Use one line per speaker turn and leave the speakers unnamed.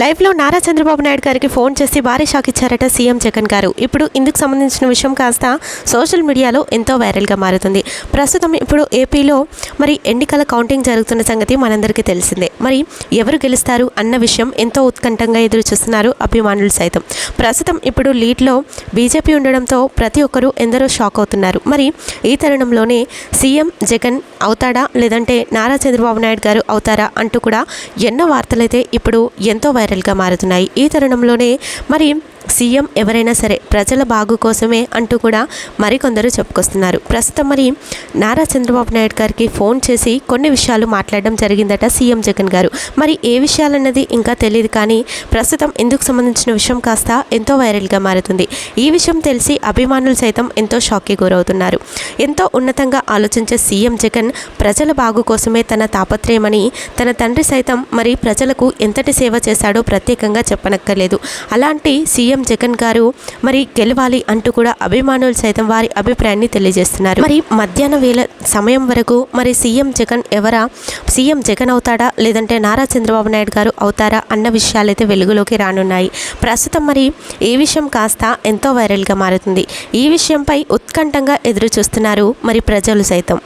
లైవ్లో నారా చంద్రబాబు నాయుడు గారికి ఫోన్ చేసి భారీ షాక్ ఇచ్చారట సీఎం జగన్ గారు. ఇప్పుడు ఇందుకు సంబంధించిన విషయం కాస్త సోషల్ మీడియాలో ఎంతో వైరల్గా మారుతుంది. ప్రస్తుతం ఇప్పుడు ఏపీలో మరి ఎన్నికల కౌంటింగ్ జరుగుతున్న సంగతి మనందరికీ తెలిసిందే. మరి ఎవరు గెలుస్తారు అన్న విషయం ఎంతో ఉత్కంఠంగా ఎదురు చూస్తున్నారు అభిమానులు సైతం. ప్రస్తుతం ఇప్పుడు లీడ్లో బీజేపీ ఉండడంతో ప్రతి ఒక్కరూ ఎందరో షాక్ అవుతున్నారు. మరి ఈ తరుణంలోనే సీఎం జగన్ అవుతాడా లేదంటే నారా చంద్రబాబు నాయుడు గారు అవుతారా అంటూ కూడా ఎన్నో వార్తలైతే ఇప్పుడు ఎంతో వైరల్గా మారుతున్నాయి. ఈ తరుణంలోనే మరి సీఎం ఎవరైనా సరే ప్రజల బాగు కోసమే అంటూ కూడా మరికొందరు చెప్పుకొస్తున్నారు. ప్రస్తుతం మరి నారా చంద్రబాబు నాయుడు గారికి ఫోన్ చేసి కొన్ని విషయాలు మాట్లాడడం జరిగిందట సీఎం జగన్ గారు. మరి ఏ విషయాలన్నది ఇంకా తెలియదు కానీ ప్రస్తుతం ఇందుకు సంబంధించిన విషయం కాస్త ఎంతో వైరల్గా మారుతుంది. ఈ విషయం తెలిసి అభిమానులు సైతం ఎంతో షాక్కి గురవుతున్నారు. ఎంతో ఉన్నతంగా ఆలోచించే సీఎం జగన్ ప్రజల బాగు కోసమే తన తాపత్రయమని తన తండ్రి సైతం మరి ప్రజలకు ఎంతటి సేవ చేశాడో ప్రత్యేకంగా చెప్పనక్కర్లేదు. అలాంటి సీఎం సీఎం జగన్ గారు మరి గెలవాలి అంటూ కూడా అభిమానులు సైతం వారి అభిప్రాయాన్ని తెలియజేస్తున్నారు. మరి మధ్యాహ్న వేళ సమయం వరకు మరి సీఎం జగన్ ఎవరా? సీఎం జగన్ అవుతాడా? లేదంటే నారా చంద్రబాబు నాయుడు గారు అవుతారా? అన్న విషయాలైతే వెలుగులోకి రానున్నాయి. ప్రస్తుతం మరి ఈ విషయం కాస్త ఎంతో వైరల్గా మారుతుంది. ఈ విషయంపై ఉత్కంఠంగా ఎదురు చూస్తున్నారు మరి ప్రజలు సైతం.